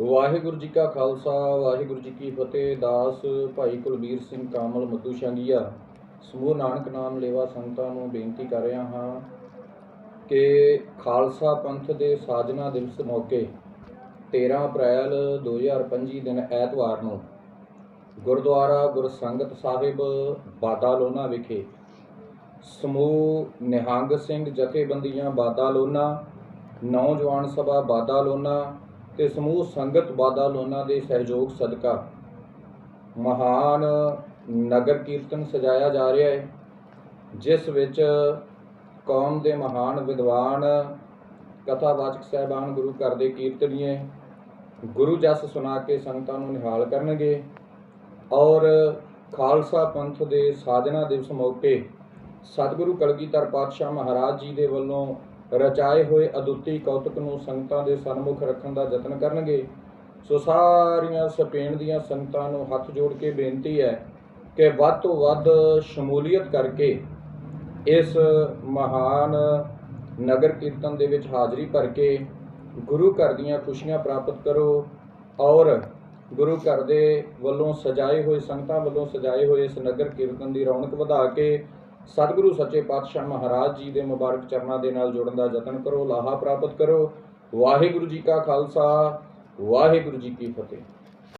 ਵਾਹਿਗੁਰੂ ਜੀ ਕਾ ਖਾਲਸਾ, ਵਾਹਿਗੁਰੂ ਜੀ ਕੀ ਫਤਿਹ। ਦਾਸ ਭਾਈ ਕੁਲਬੀਰ ਸਿੰਘ ਕਾਮਲ ਮੱਧੂ ਸ਼ੰਗੀਆ, ਸਮੂਹ ਨਾਨਕ ਨਾਮ ਲੇਵਾ ਸੰਗਤਾਂ ਨੂੰ ਬੇਨਤੀ ਕਰ ਰਿਹਾ ਹਾਂ ਕਿ ਖਾਲਸਾ ਪੰਥ ਦੇ ਸਾਜਨਾ ਦਿਵਸ ਮੌਕੇ 13 ਅਪ੍ਰੈਲ 2025 ਦਿਨ ਐਤਵਾਰ ਨੂੰ ਗੁਰਦੁਆਰਾ ਗੁਰਸੰਗਤ ਸਾਹਿਬ ਬਾਦਾਲੋਨਾ ਵਿਖੇ ਸਮੂਹ ਨਿਹੰਗ ਸਿੰਘ ਜਥੇਬੰਦੀਆਂ ਬਾਦਾਲੋਨਾ, ਨੌਜਵਾਨ ਸਭਾ ਬਾਦਾਲੋਨਾ ਤੇ ਸਮੂਹ ਸੰਗਤ ਬਾਦਾ ਲੋਨਾ ਦੇ ਸਹਿਯੋਗ ਸਦਕਾ। ਮਹਾਨ ਨਗਰ ਕੀਰਤਨ ਸਜਾਇਆ ਜਾ ਰਿਹਾ ਹੈ, ਜਿਸ ਵਿੱਚ ਕੌਮ ਦੇ ਮਹਾਨ ਵਿਦਵਾਨ, ਕਥਾਵਾਚਕ ਸਹਿਬਾਨ ਗੁਰੂ ਘਰ ਦੇ ਕੀਰਤਨੀਏ, ਗੁਰੂ ਜਸ ਸੁਣਾ ਕੇ ਸੰਗਤਾਂ ਨੂੰ ਨਿਹਾਲ ਕਰਨਗੇ ਔਰ ਖਾਲਸਾ ਪੰਥ ਦੇ ਸਾਜਨਾ ਦਿਵਸ ਮੌਕੇ ਸਤਿਗੁਰੂ ਕਲਗੀਧਰ ਪਾਤਸ਼ਾਹ ਮਹਾਰਾਜ ਜੀ ਦੇ ਵੱਲੋਂ ਰਚਾਏ ਹੋਏ ਅਦੁੱਤੀ ਕੌਤਕ ਨੂੰ ਸੰਗਤਾਂ ਦੇ ਸਨਮੁਖ ਰੱਖਣ ਦਾ ਯਤਨ ਕਰਨਗੇ। ਸੋ ਸਾਰੀਆਂ ਸਪੇਨ ਦੀਆਂ ਸੰਗਤਾਂ ਨੂੰ ਹੱਥ ਜੋੜ ਕੇ ਬੇਨਤੀ ਹੈ ਕਿ ਵੱਧ ਤੋਂ ਵੱਧ ਸ਼ਮੂਲੀਅਤ ਕਰਕੇ ਇਸ ਮਹਾਨ ਨਗਰ ਕੀਰਤਨ ਦੇ ਵਿੱਚ ਹਾਜ਼ਰੀ ਭਰ ਕੇ ਗੁਰੂ ਘਰ ਦੀਆਂ ਖੁਸ਼ੀਆਂ ਪ੍ਰਾਪਤ ਕਰੋ ਔਰ ਗੁਰੂ ਘਰ ਦੇ ਵੱਲੋਂ ਸਜਾਏ ਹੋਏ ਸੰਗਤਾਂ ਵੱਲੋਂ ਸਜਾਏ ਹੋਏ ਇਸ ਨਗਰ ਕੀਰਤਨ ਦੀ ਰੌਣਕ ਵਧਾ ਕੇ ਸਤਿਗੁਰੂ ਸੱਚੇ ਪਾਤਸ਼ਾਹ ਮਹਾਰਾਜ ਜੀ ਦੇ ਮੁਬਾਰਕ ਚਰਨਾਂ ਦੇ ਨਾਲ ਜੁੜਨ ਦਾ ਯਤਨ ਕਰੋ, ਲਾਹਾ ਪ੍ਰਾਪਤ ਕਰੋ। ਵਾਹਿਗੁਰੂ ਜੀ ਕਾ ਖਾਲਸਾ, ਵਾਹਿਗੁਰੂ ਜੀ ਕੀ ਫਤਿਹ।